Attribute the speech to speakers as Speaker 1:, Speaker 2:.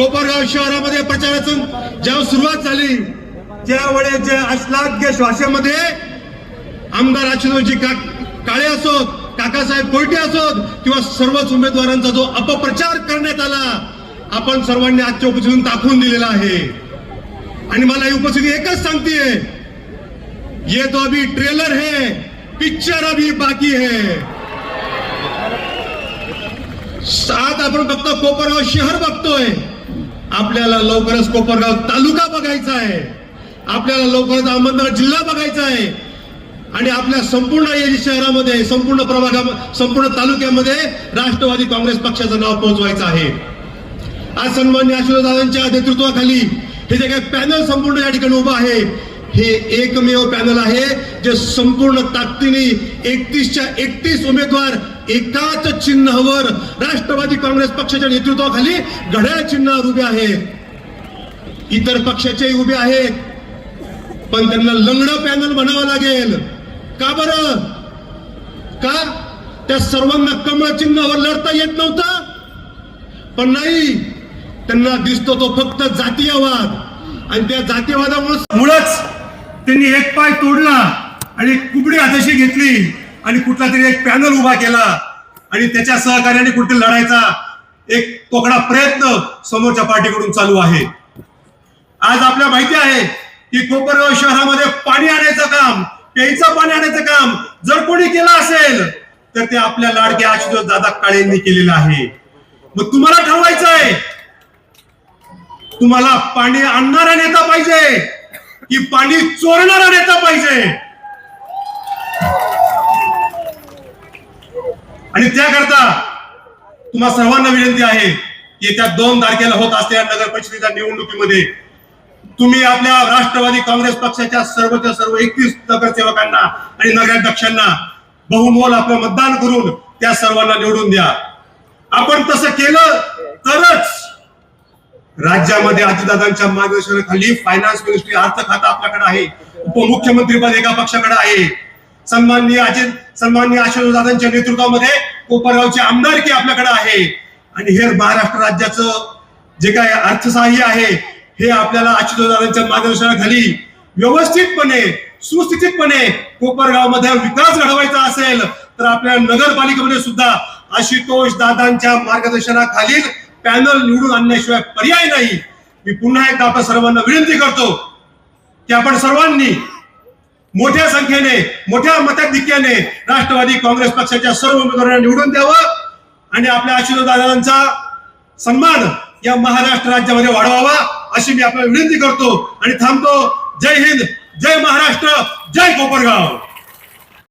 Speaker 1: कोपरगाव शहरामध्ये प्रचाराचं जेव्हा सुरुवात झाली त्यावेळेस जे अश्लाघ्य श्वासामध्ये आमदार आशुतोषजी का काळे असोत काकासाहेब कोयटे असोत किंवा सर्वच उमेदवारांचा जो अपप्रचार करण्यात आला आपण सर्वांनी आजच्या उपस्थितीतून दाखवून दिलेला आहे. आणि मला ही उपस्थिती एकच सांगतेय ये तो अभी ट्रेलर है पिक्चर अभी बाकी है. आज आपण फक्त कोपरगाव शहर बघतोय. आपल्याला लवकरच कोपरगाव तालुका बघायचा आहे. आपल्याला लवकरच अहमदनगर जिल्हा बघायचा आहे. आणि आपल्या संपूर्ण या शहरामध्ये संपूर्ण प्रभागा संपूर्ण तालुक्यामध्ये राष्ट्रवादी काँग्रेस पक्षाचं नाव पोहोचवायचं आहे. आज सन्मान्य दादांच्या नेतृत्वाखाली हे जे काही पॅनल संपूर्ण या ठिकाणी उभं आहे हे एकमेव पॅनल आहे जे संपूर्ण ताकदीने एकतीसच्या एकतीस उमेदवार एकाच चिन्हावर राष्ट्रवादी काँग्रेस पक्षाच्या नेतृत्वाखाली घड्याळ चिन्हावर उभे आहेत इतर पक्षाचेही उभे आहेत. पण त्यांना लंगड पॅनल म्हणावं लागेल. का बरं? का? त्या सर्वांना कमळ चिन्हावर लढता येत नव्हतं? पण नाही त्यांना दिसतो तो फक्त जातीयवाद. आणि त्या जातीयवादामुळे मुळच त्यांनी एक पाय तोडला आणि कुबडी हाताशी घेतली. आणि कुठला तरी एक पॅनल उभा केला आणि त्याच्या सहकार्याने कुठे लढायचा एक तोकडा प्रयत्न समोरच्या पार्टीकडून चालू आहे. आज आपल्या माहिती आहे की कोपरगाव शहरामध्ये पाणी आणायचं काम प्यायचं पाणी आणायचं काम जर कोणी केलं असेल तर ते आपल्या लाडके आशुतोष दादा काळेंनी केलेलं आहे. मग तुम्हाला ठरवायचं आहे तुम्हाला पाणी आणणारा नेता पाहिजे की पाणी चोरणारा नेता पाहिजे? आणि त्याकरता तुम्हा सर्वांना विनंती आहे की येत्या दोन तारखेला होत असलेल्या नगर परिषदेच्या निवडणुकीमध्ये तुम्ही आपल्या राष्ट्रवादी काँग्रेस पक्षाच्या सर्वच्या सर्व एकतीस नगरसेवकांना आणि नगराध्यक्षांना बहुमोल आपलं मतदान करून त्या सर्वांना निवडून द्या. आपण तसं केलं तरच राज्यामध्ये अजितदादांच्या मार्गदर्शनाखाली फायनान्स मिनिस्ट्री अर्थ खातं आपल्याकडे आहे. उपमुख्यमंत्रीपद एका पक्षाकडे आहे. सन्माननीय अजित सन्माननीय दादांच्या नेतृत्वामध्ये कोपरगावची आमदारकी आपल्याकडे आहे? आणि हे महाराष्ट्र राज्याचं जे काय अर्थसहाय्य आहे हे आपल्याला दादांच्या मार्गदर्शनाखाली व्यवस्थितपणे सुस्थितीतपणे कोपरगावमध्ये विकास घडवायचा असेल तर आपल्या नगरपालिकेमध्ये सुद्धा आशुतोष दादांच्या मार्गदर्शनाखालील पॅनल निवडून आणण्याशिवाय पर्याय नाही. मी पुन्हा एकदा आपण सर्वांना विनंती करतो की आपण सर्वांनी मोठ्या संख्येने मोठ्या मताधिक्याने राष्ट्रवादी काँग्रेस पक्षाच्या सर्व उमेदवारांना निवडून द्यावं आणि आपल्या आशीर्वादादांचा सन्मान या महाराष्ट्र राज्यामध्ये वाढवावा अशी मी आपल्याला विनंती करतो. आणि थांबतो. जय हिंद जय महाराष्ट्र जय कोपरगाव.